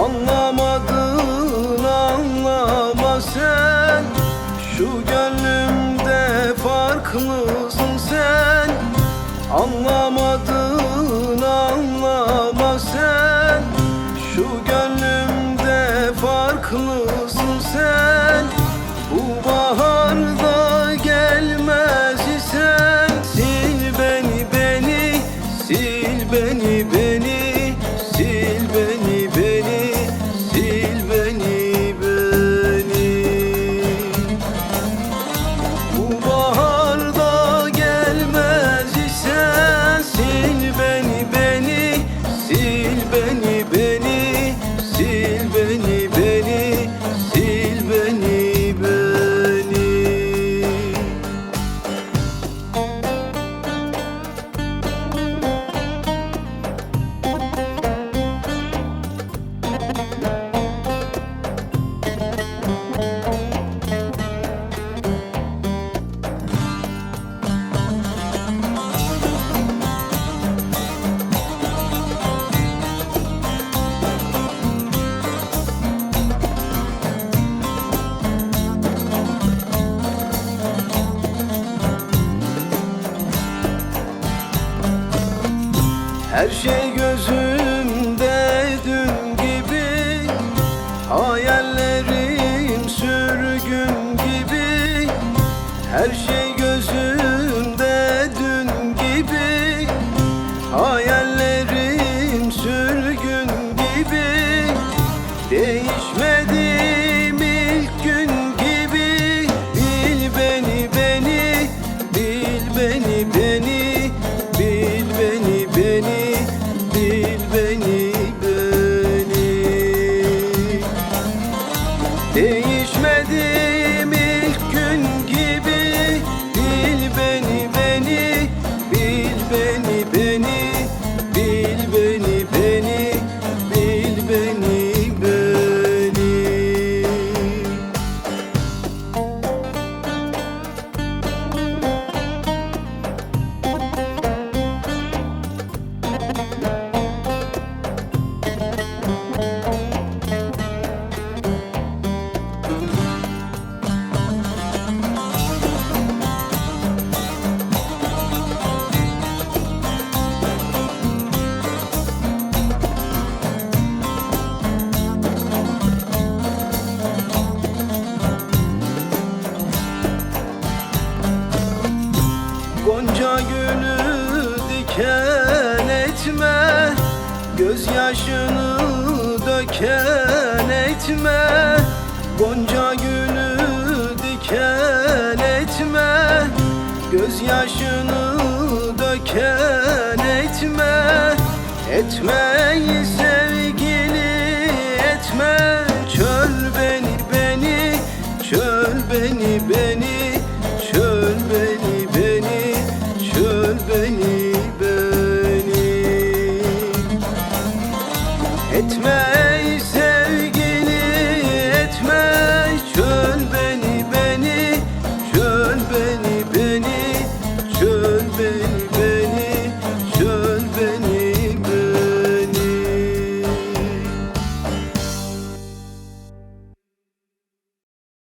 Anlamadın anlama sen. Şu gönlümde farklısın sen. Anlamadın anlama sen. Şu gönlümde Her şey gözümde dün gibi Hayallerim sürgün gibi. Her şey gözümde dün gibi Hayallerim sürgün gibi. Değişmedim Değişmedim ilk gün gibi. Bil beni beni Bil beni diken etme Gözyaşını döken etme Gonca gülü diken etme Gözyaşını döken etme Etmeyi